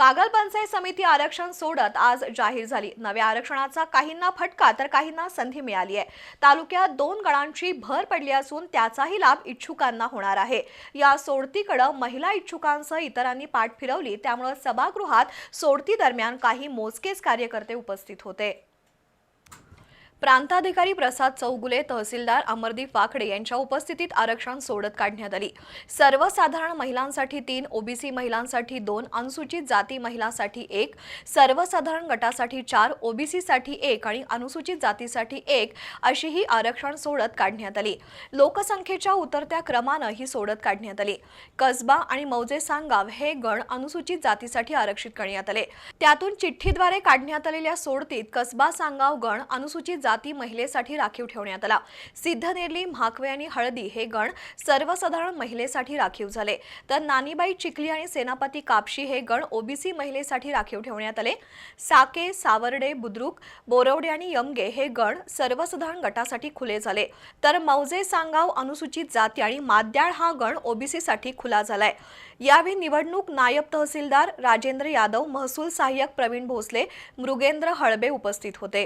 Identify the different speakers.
Speaker 1: कागल पंचायत समिती आरक्षण सोडत आज जाहीर झाली. नव्या आरक्षणाचा काहींना फटका तर काहींना संधी मिळाली आहे. तालुक्यात दोन गणांची भर पडली असून त्याचाही लाभ इच्छुकांना होणार आहे. या सोडतीकडे महिला इच्छुकांसह इतरांनी पाठ फिरवली. त्यामुळे सभागृहात सोडती दरम्यान काही मोजकेच कार्यकर्ते उपस्थित होते. प्रांताधिकारी प्रसाद चौगुले तहसीलदार अमरदीप वाकडे यांच्या उपस्थितीत आरक्षण सोडत काढण्यात आली. सर्वसाधारण महिलांसाठी तीन ओबीसी महिलांसाठी दोन अनुसूचित जाती महिलांसाठी एक सर्वसाधारण गटासाठी चार ओबीसीसाठी एक आणि अनुसूचित जातीसाठी एक अशी ही आरक्षण सोडत काढण्यात आली. लोकसंख्येच्या उतरत्या क्रमानं ही सोडत काढण्यात आली. कसबा आणि मौजे सांगाव हे गण अनुसूचित जातीसाठी आरक्षित करण्यात आले. त्यातून चिठ्ठीद्वारे काढण्यात आलेल्या सोडतीत कसबा सांगाव गण अनुसूचित जाती महिलेसाठी राखीव ठेवण्यात आला. सिद्धनेरली म्हाकवे आणि हळदी हे गण सर्वसाधारण महिलेसाठी राखीव झाले. तर नानीबाई चिखली आणि सेनापती कापशी हे गण ओबीसी महिलेसाठी राखीव ठेवण्यात आले. साके सावर्डे बुद्रुक बोरवडे आणि यमगे हे गण सर्वसाधारण गटासाठी खुले झाले. तर मौजे सांगाव अनुसूचित जाती आणि माद्याळ हा गण ओबीसीसाठी खुला झालाय. यावेळी निवडणूक नायब तहसीलदार राजेंद्र यादव महसूल सहाय्यक प्रवीण भोसले मृगेंद्र हळबे उपस्थित होते.